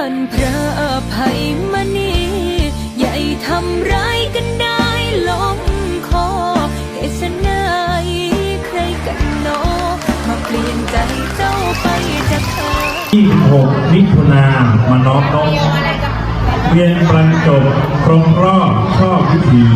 ท่านพระอภัยมณีใหญ่ทำร้ายกันได้ล้มคอเหตุไฉนใครกันโนมาเปลี่ยนใจเจ้าไปจากเธอ26มิถุนามาน้อมนบเรียนบรรจบครบรอบชอบวิถี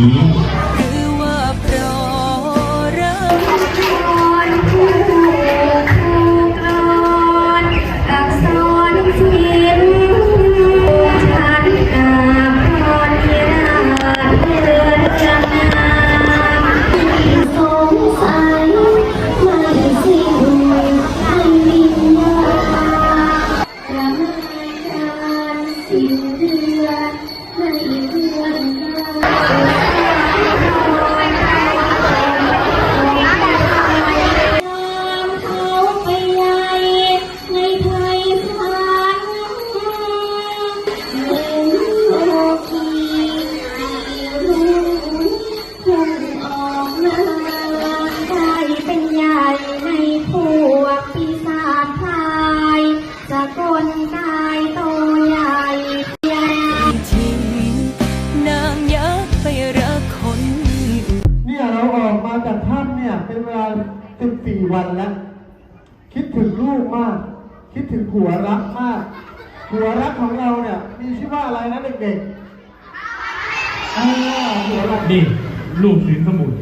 ผัวรักมาก ผัวรักของเราเนี่ย มีชื่อว่าอะไรนะเด็กๆอ่าผัวรักนี่ลูกศิลสมุทร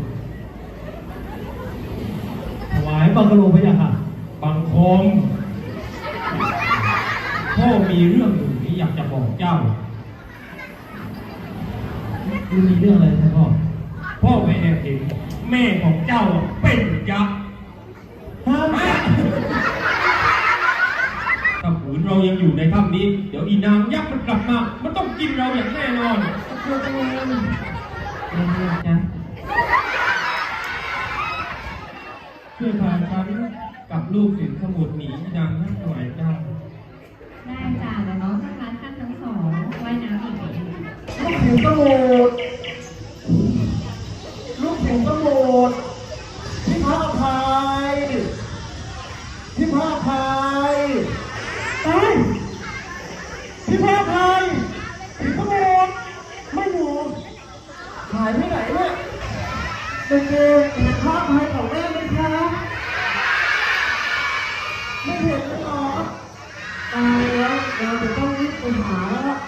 ถวายบังกะโลพระยาค่ะ บังคมพ่อมีเรื่องหนึ่งที่อยากจะบอกเจ้าคุณมีเรื่องอะไรนะพ่อ พ่อไปแอบเห็นแม่ของเจ้าเป็นยักษ์ ห้าม ถ้าขืนเรายังอยู่ในถ้ำนี้ เดี๋ยว อีนางยักษ์มันกลับมา มันต้องกินเราอย่างแน่นอนเรื่องจ๊ะช่วยพาฉันกับลูกศิลสมุทรหนีอีนางยักษ์หน่อยเจ้าได้จ้าเดี๋ยวน้องจะพา เราจะต้องรีบไปหาแล้ว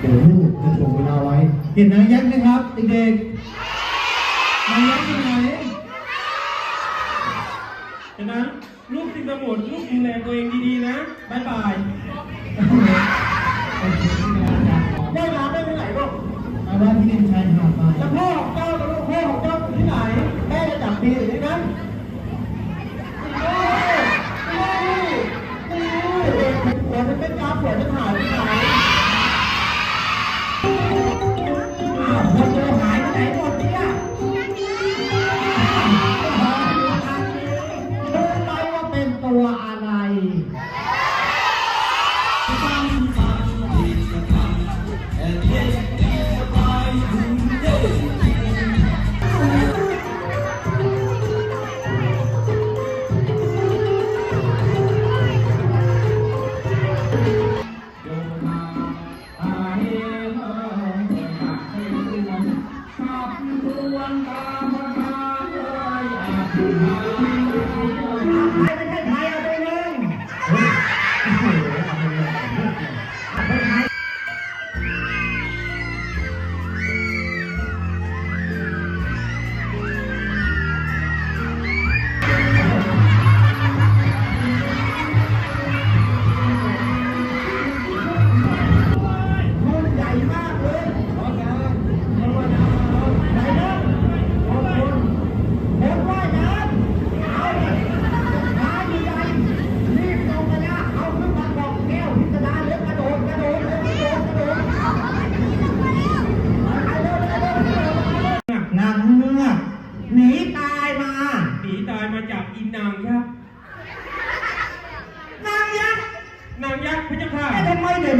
เดี๋ยวลูกจะถ่วงเวลาไว้ เห็นนางยักษ์ไหมครับเด็กๆนางยักษ์อยู่ไหนฉะนั้นลูกศิลสมุทรลูกดูแลตัวเองดีๆนะบ๊ายบายว่ายน้ำได้ที่ไหนลูกมาว่าที่ดินชายหาดไปแล้วพ่อของเจ้าแล้วลูกพ่อ เป็นกราฟหัวจะถ่า ไม่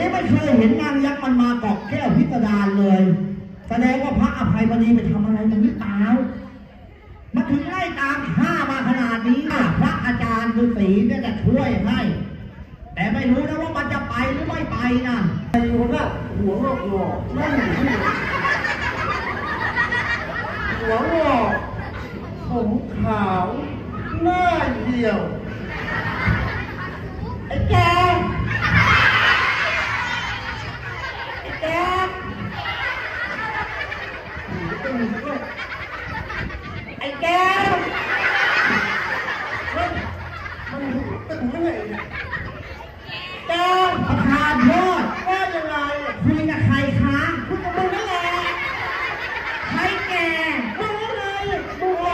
นี้ไม่เคยเห็นนางยักษ์มันมาเกาะแก้วพิสดารเลย แสดงว่าพระอภัยมณีไปทำอะไรมันหรือเปล่ามาถึงไล่ตามฆ่ามาขนาดนี้พระอาจารย์ฤาษีเนี่ยจะช่วยให้ แต่ไม่รู้นะว่ามันจะไปหรือไม่ไปนะไอ้คนก็หัวงอกงอกนั่นอยู่ที่หัวงอกผมขาวหน้าเหี่ยว ไอ้แกไอ้แก ไอ้ แกมันเป็นยังไงเนี่ยแก้วประธานโทษว่ายังไงคุยกับใครคะคุณจะมึงนั่นแหละใครแก่มึงนั่นเลยโอ้โห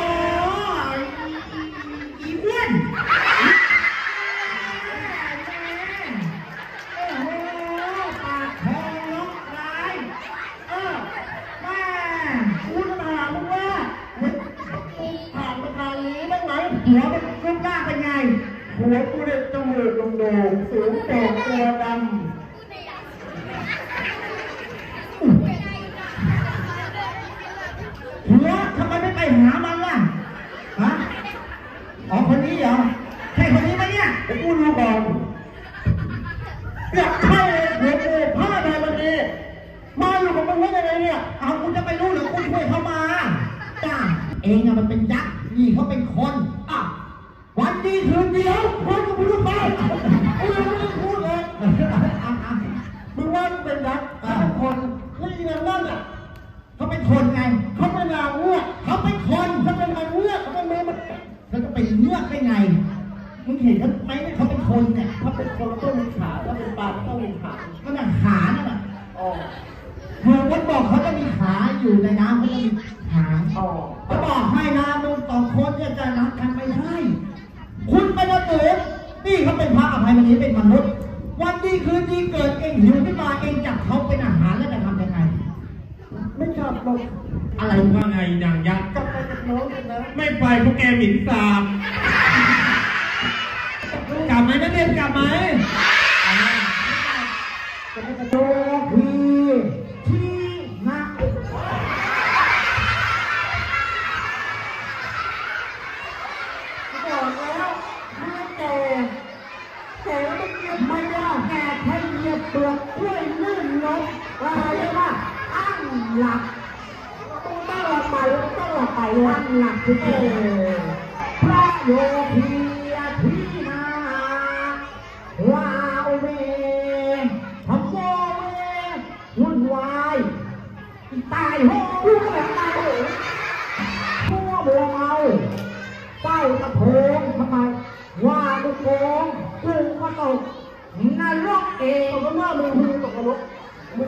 อีเพื่อน สูงโป่ตัวดหัวทำไมไม่ไปหามันล่ะฮะอ๋อคนนี้เหรอใช่คนนี้ไหมเนี่ยำผมกูรู้ก่อนอยากใช่เลยหัวกูผ้าแดงมันดีมาอยู่กับมึงได้ยังไงเนี่ยเอาคุณจะไปรู้หรือคุณช่วยเขามาจ้าเองอะมันเป็นยักษ์นี่เขาเป็นคนอะวันดีคืนเดียว ว่ามึงเป็นยักษ์เขาเป็นคนแล้วอีนั่นนั่นอะเขาเป็นคนไงเขาเป็นนางเงือกเขาเป็นคนเขาเป็นนางเงือกเขาเป็นมือมันแล้วก็ไปเลือกได้ไงมึงเห็นเขาไหมเนี่ยเขาเป็นคนเนี่ยถ้าเป็นคนต้องมีขาถ้าเป็นปลาต้องมีขาก็น่ะขานั่นน่ะอ๋อเมื่อวันบอกเขาจะมีขาอยู่ในน้ำเขาจะมีหางอ๋อเขาบอกให้นะมึงสองคนเนี่ยจะรักกันไม่ได้คุณเป็นอสูรนี่เขาเป็นพระอภัยวันนี้เป็นมนุษย์ ไม่ไปเพวกแกหมิ่นสาบกลับไหมนักเรียนกลับไหมกลับไปกับโยพีที่นะบอกแล้วถ้าแกแกไม่เก็บไม่ได้แก่แค่เหยียบเปลือกกล้วยลื่นล้มอะไรว่าอ้างหลัก ต้องตั้งหลักใหม่ต้องหลักใหม่ไปวันหลักคือเอพระโยคีที่นาว้าวเมทำโมเมวุ่นวายตายโหลูกแบบตายโหมัวมัวเมาเต้าตะโพงทำไมว่าลูกโป่งกูก็ตกนรกเองตกหน้ามึงมึงตกนรก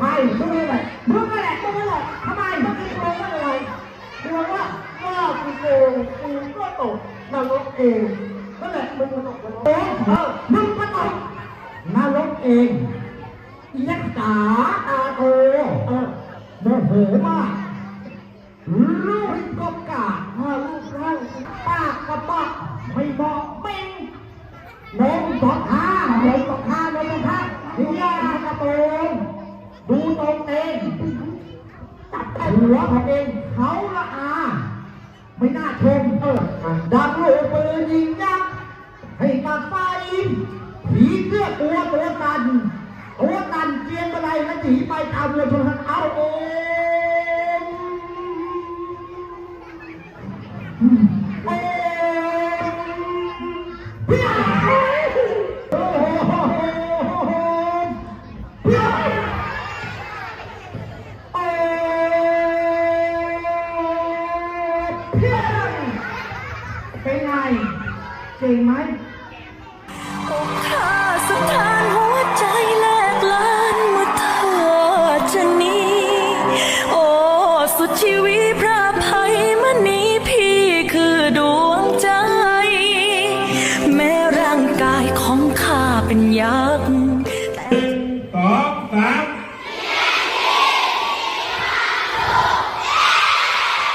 ใช่มึงนี่แหละมึงนั่นแหละมึงนั่นแหละทำไมมึงมึงโกงอะไรกลัวว่าถ้ากูโกงกูก็ตกนรกเองนั่นแหละมึงมาตกนรกเองเอ หัวของเองเขาละอา ไม่น่าชมเออดังลูกปืนยิงยักษ์ให้กับไฟผีเสื้อตัวตัวตันตัวตันเจียนอะไรแล้วหนีไปตามเรือชนทางเอาเอง